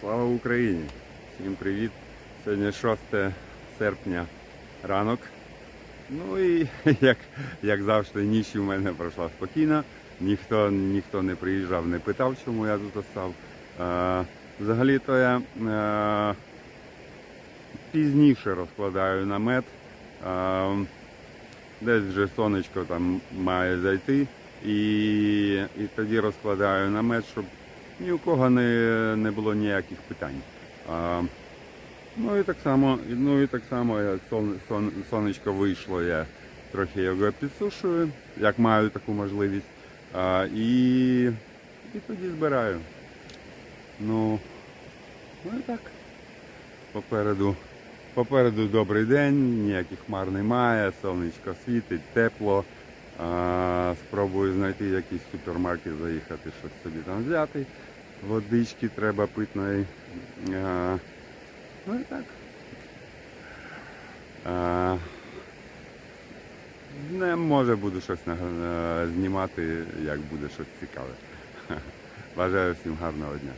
Слава Україні! Всім привіт! Сьогодні 6 серпня ранок. Ну і як, як завжди, ніч у мене пройшла спокійно. Ніхто, ніхто не приїжджав, не питав, чому я тут остав. Взагалі-то я е, пізніше розкладаю намет. Е, десь вже сонечко там має зайти. І, і тоді розкладаю намет, щоб ні у кого не, не було ніяких питань. А, ну і так само, ну і так само, як сон, сон, сонечко вийшло, я трохи його підсушую, як маю таку можливість. А, і, і тоді збираю. Ну, ну і так. Попереду, попереду добрий день, ніяких хмар немає, сонечко світить, тепло. А, знайти якийсь супермаркет, заїхати, щось собі там взяти. Водички треба питної. А, ну і так. А, не може буду щось е, знімати, як буде щось цікаве. Бажаю всім гарного дня.